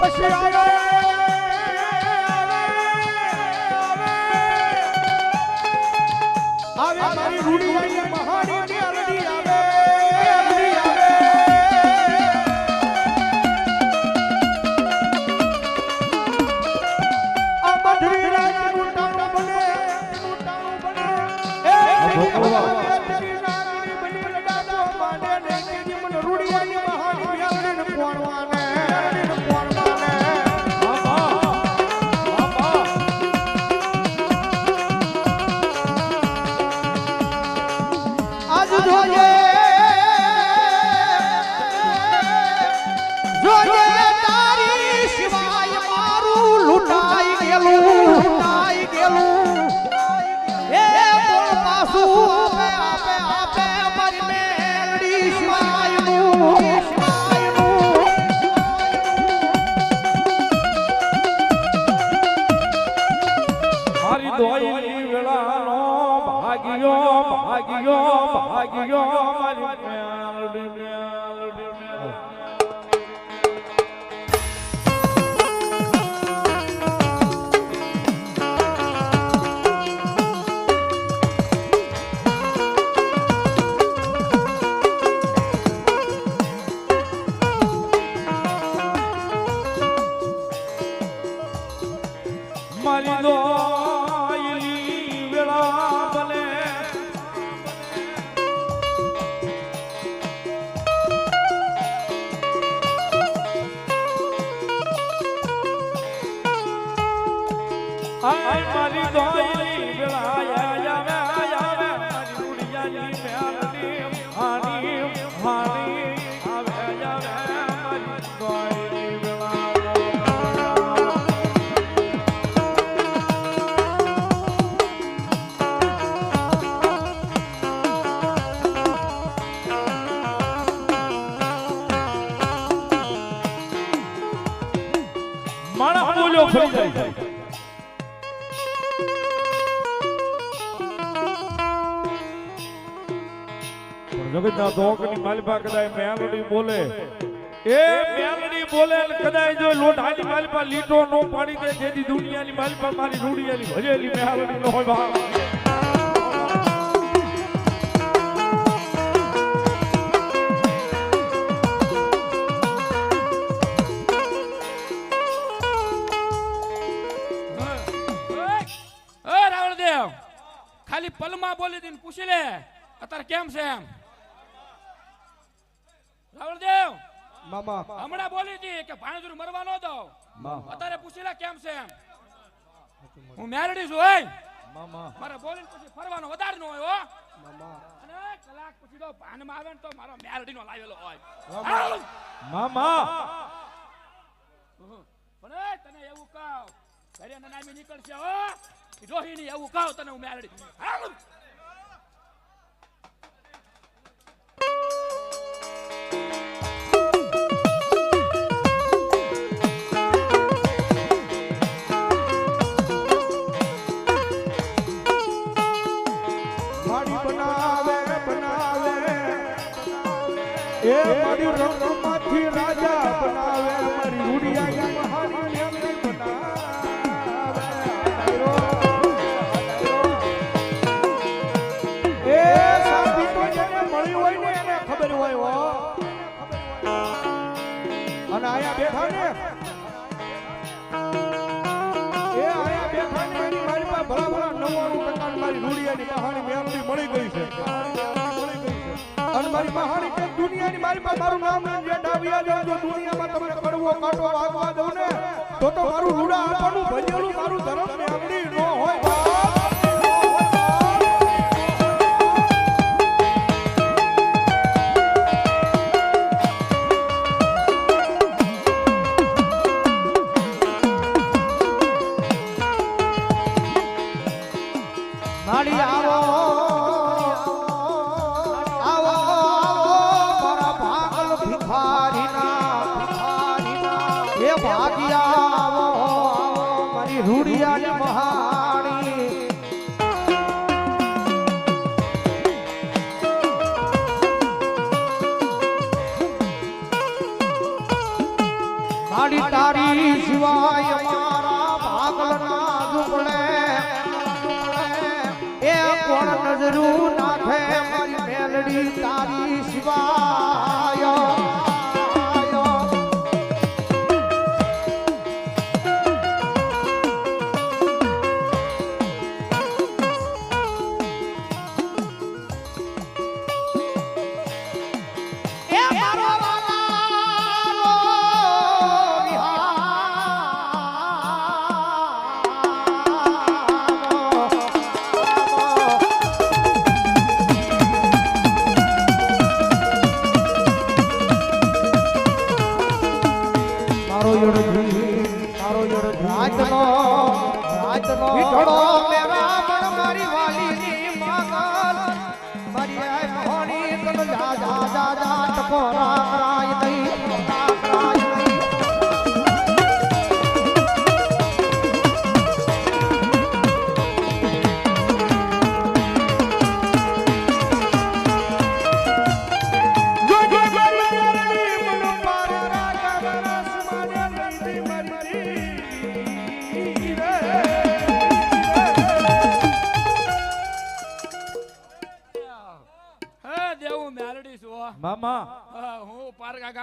પછી આવે આવે મારી રૂડી મહાની મારી દોઈની બોલ્યો ફરી જાય. જગતના ધોકની માલિપા કદાય મેલડી બોલે. એ મેલડી બોલે કદાય જો લોઢાની માલિપા લીટો નો પાડી દે જેથી દુનિયાની માલિપા મારી રૂડિયાની ભજેલી મેલડી નો હોય. દીને પૂછી લે. અત્યારે કેમ છે એમ? રાવણદેવ મામા. હમણાં બોલી હતી કે ભાણેજુર મરવા ન દો અત્યારે પૂછી લે કેમ છે એમ? હું મેરડી છું મામા. મારે બોલીને પછી ફરવાનો વધારે ન હોય હો. મામા. અને કલાક પછી તો ભાનમાં આવે ને તો મારો મેરડીનો લાવેલો હોય. મામા. પણ તને એવું કહું. ઘરે નનામી નીકળશે હો. રોહિણી એવું કહું તને હું મેરડી. એ મારી રંગમાંથી રાજા બનાવે, મારી એને ખબર હોય અને આયા બેઠા ને. એ આયા બેઠા મારી પાસે ભલા ભલા નવ્વાણું મળી ગઈ છે. અને મારી મહાની કે દુનિયાની મારી પાસે મારું નામ લઈને જે આવ્યો જો દુનિયામાં તમને કડવો, કાટો વાગવા દઉં ને, તો તો મારું રૂડા આપવાનું ભજેલું મારું ધર્મ ને આવડી ન હોય. માડી આવો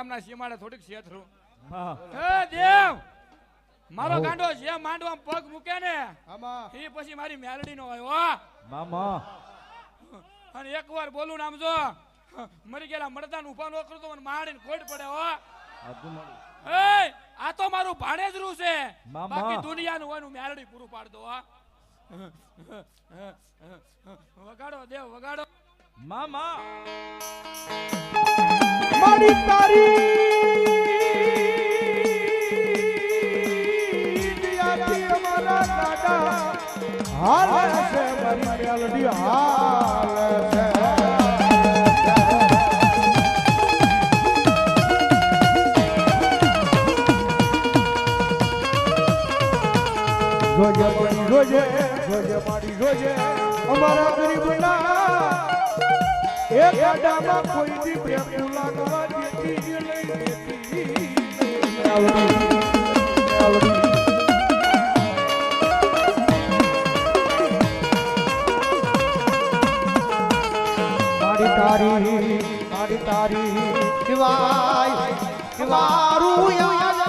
ગામના સીમાડે થોડીક શેથરું હે. દેવ! મારો ગાંડો જે માંડવા પગ મૂકે ને એ પછી મારી મેલડી નો હોય મામા. અને એકવાર બોલું નામ જો મરી ગયેલા મરદાન ઊભા નો કરતો મને મારીને ખોટ પડે હો. એ આ તો મારું ભાણેજરું છે. બાકી દુનિયાનું હોય મેલડી પૂરું પાડ દો હા. વગાડો દેવ વગાડો. મામા. તારી તારી. રોજે પડી રોજે એક ગાડામાં કોઈ તારી તારી વાય વારું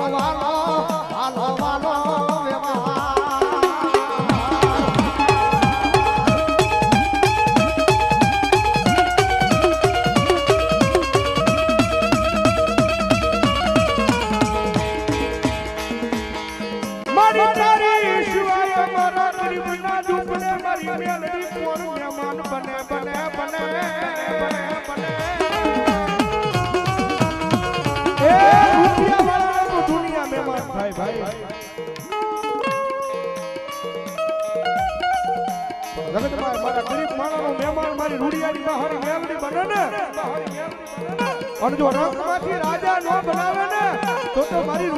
Bago. કરજો રંગમાંથી રાજા ન બનાવે ને તો તો મારી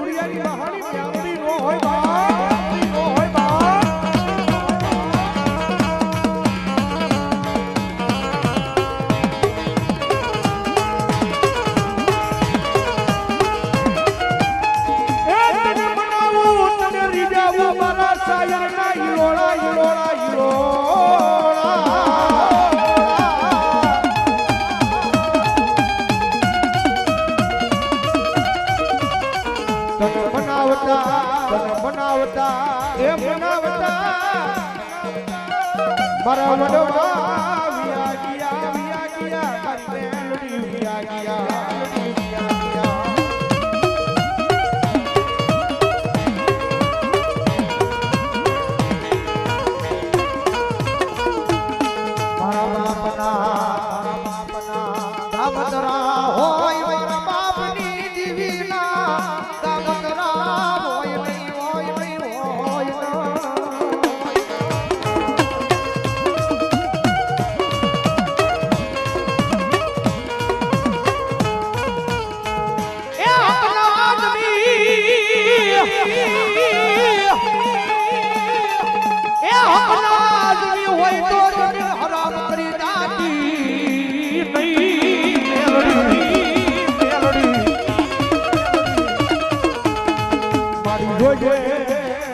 જોજે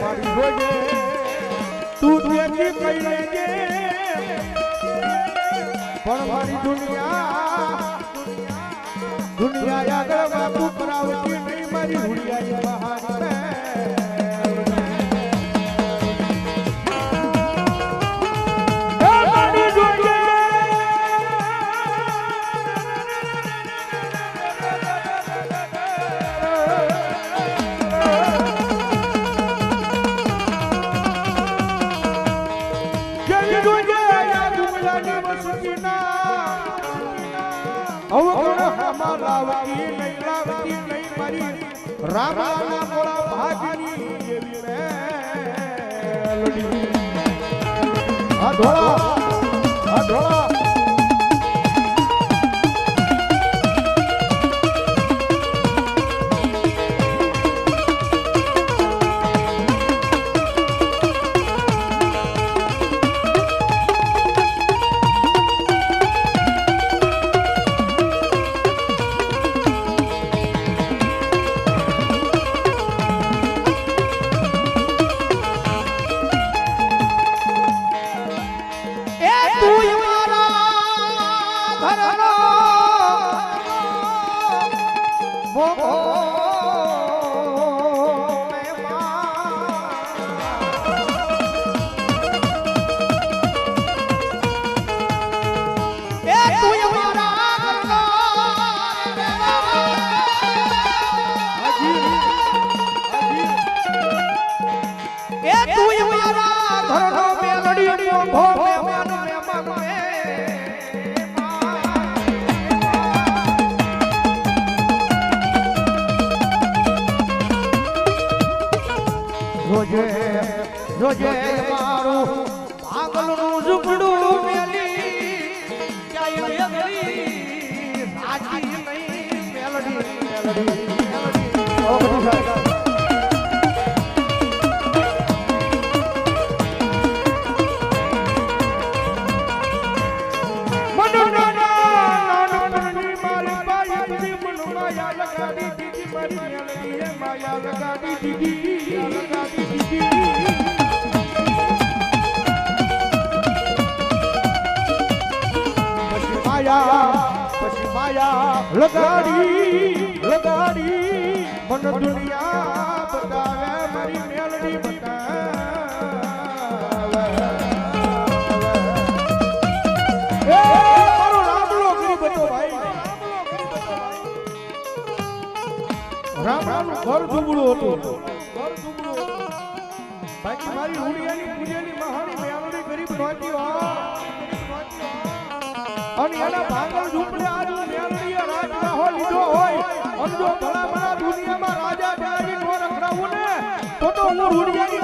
મારી જોજે તું દેખી કઈ લેજે. પણ મારી દુનિયા દુનિયા આગળ બાપુ કરાવતી મારી હુડિયાની બહાર. રામાના બોળા ભાગની એવી મેલડી અઢોળા અઢોળા ઘર ઝુંબડું હતું. ઘર ઝુંબડું બાકી મારી ઉડિયાની પૂજેલી મહાની મેળવણી ગરીબ નહોતી હો અને એના ભાગલ ઝુંબડે આજ મેળવણીએ રાજ રાહો લીધો હોય. અને જો ભલા ભલા દુનિયામાં રાજા જાગી નો રખડાવું ને તો તો હું ઉડિયાની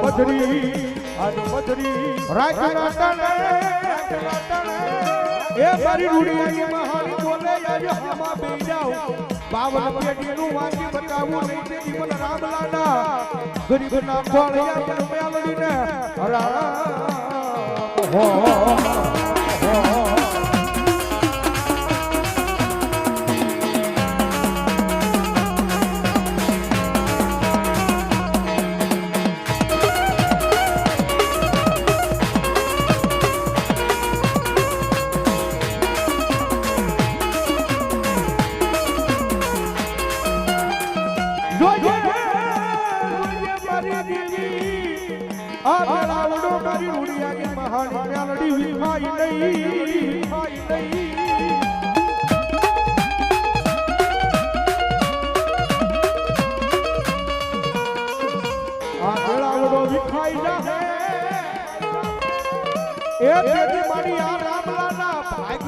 મધરી આજ મધરી રાખના તણે રાખના તણે એ મારી રૂડીની મહાન બોલે આજે હમા બેજાઉ બાવલ પેટીનું વાંચી બતાવું નહીં તે જીવન રામલાલા ગરીબના ખોળિયા પર મેલડીને રામ હો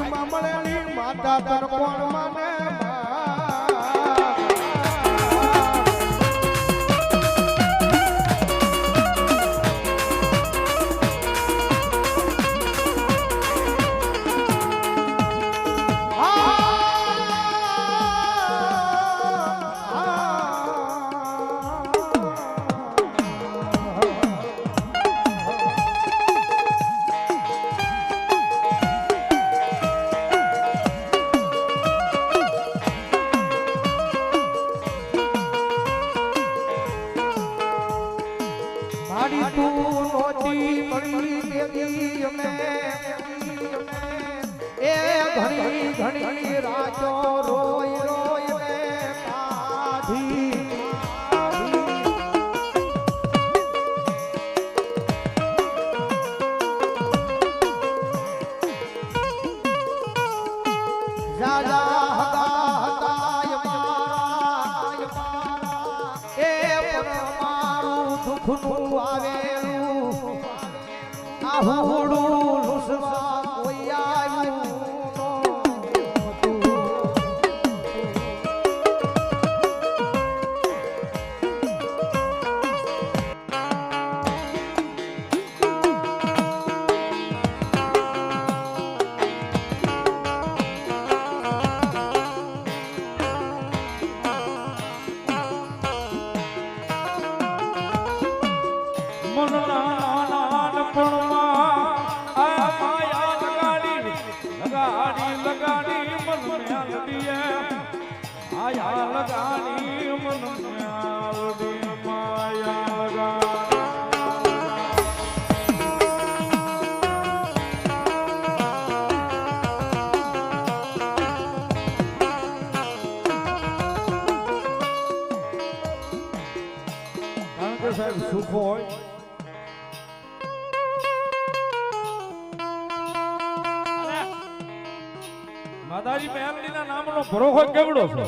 ભાગમાં મળેલી માતા તન કોણ ઘણી ઘણી રાતો રોય મેલડીના નામનો ભરોખો કેવડો છે?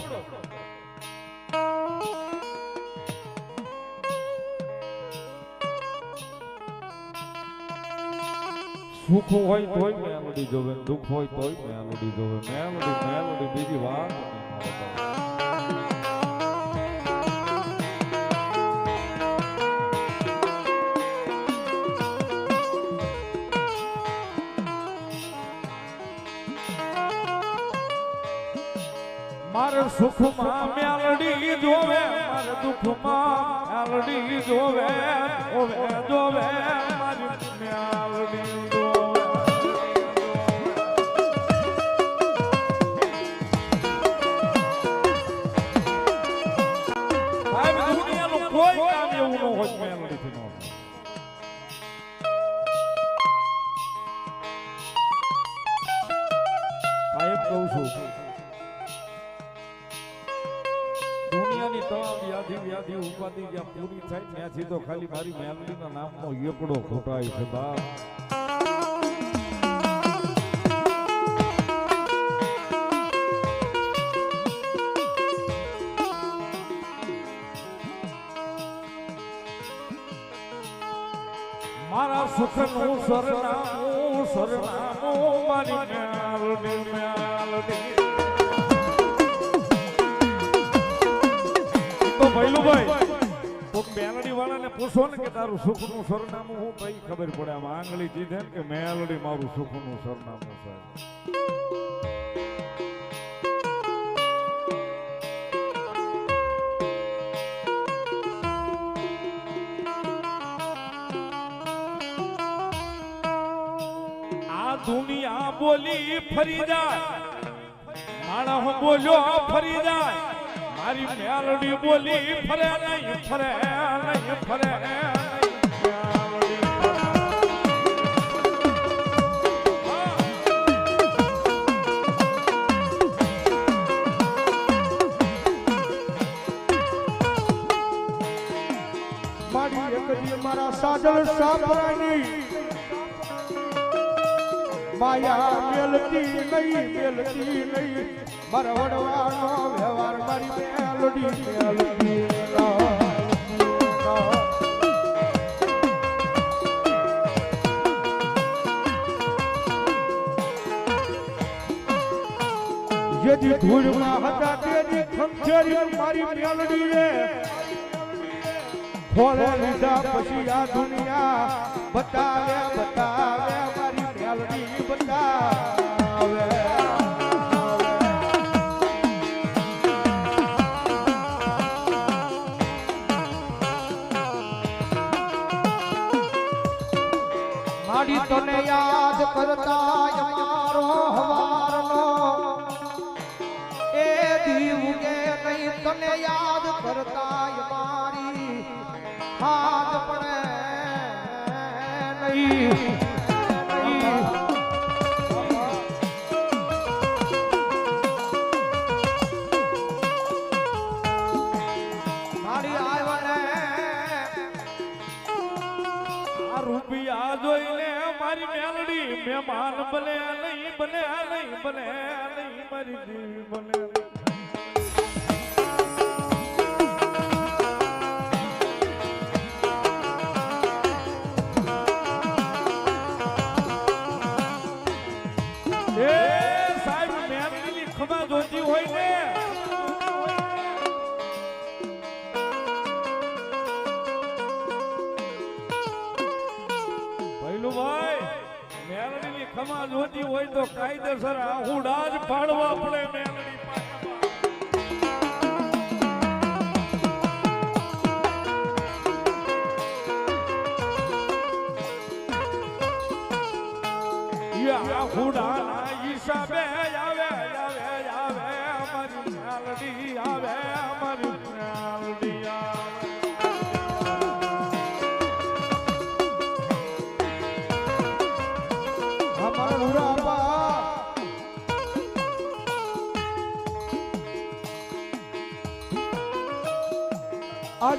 સુખ હોય તોય મેલડી જોવે, દુઃખ હોય તોય મેલડી જોવે. મેલડી મેલડી, બીજી વાત નહીં સુખમાં મેલડી જોવે, મારે દુઃખમાં મેલડી જોવે ઓવે જોવે, મારી મેલડી કોઈ કામ એવું ન હોય પૂરી થાય ત્યાંથી તો ખાલી મારી મેલડીના નામનો એકડો ઘોટાય છે બાપ મારા સુખનું સરનામું સરનામું મારી મેલડી મેલડી તો ભૈલુભાઈ મેલડી વાળાને પૂછો ને કે તારું સુખનું સરનામું હું કઈ ખબર પડે. આમ આંગળી ને કે મેલડી મારું સુખનું સરનામું સાહેબ આ દુનિયા બોલી ફરી જાય. માણસ બોલ્યો, ફરી જાય. મારી મેલડી બોલી ફરે નહીં ફરે નહીં ફરે નહીં. મારી એક દી મારા સાજલ સાંભળાની માયા મેલતી નહીં મેલતી નહીં. મારા વડવાનો વ્યવહાર મારી મેલડી મેલડી જેથી ધૂળમાં હતા તેની ખંખેરી મારી મેલડી રે. ખોળે લીધા પછી આ દુનિયા બતાવે બતાવે મારી તને યાદ કરતા અમારો હવારનો એ દીવ કે નહીં તને યાદ કરતા અમારી હાથ પડે નહીં. મહેમાન બને નહીં બને નહીં બને નહીં મારી દેવી બને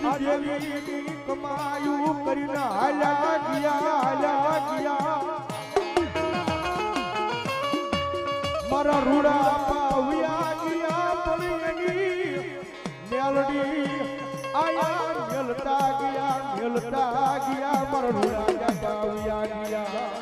દેવીની કમાયું કરીને આયા મેલતા ગયા મેલતા ગયા મારા પાવ્યા ગયા.